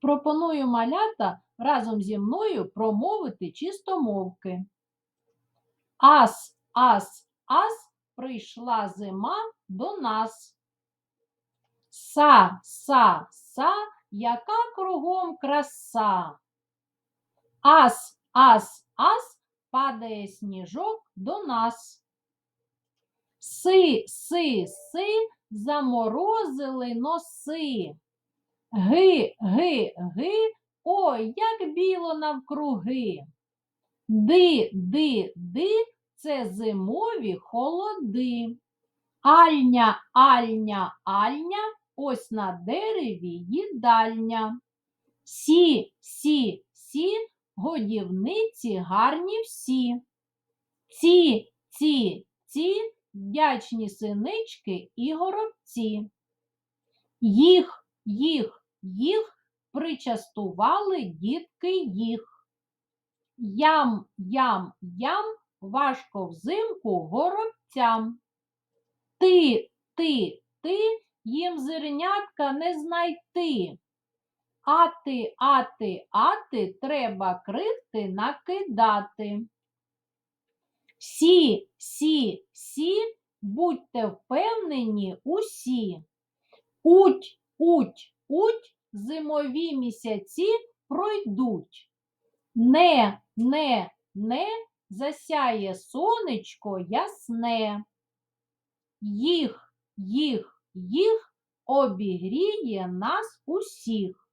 Пропоную малята разом зі мною промовити чистомовки. Ас, ас, ас, прийшла зима до нас. Са, са, са, яка кругом краса. Ас, ас, ас, падає сніжок до нас. Си, си, си, заморозили носи. Ги, ги, ги, ой, як біло навкруги. Ди, ди, ди, це зимові холоди. Альня, альня, альня, ось на дереві їдальня. Сі, сі, сі, годівниці гарні всі. Ці, ці, ці, вдячні синички і горобці. Їх, їх, їх причастували дітки їх. Ям, ям, ям, важко взимку горобцям. Ти, ти, ти, їм зернятка не знайти. Ати, ати, ати, треба крихти накидати. Сі, сі, сі, будьте впевнені усі. Уть, уть, уть, зимові місяці пройдуть. Не, не, не, засяє сонечко ясне. Їх, їх, їх обігріє нас усіх.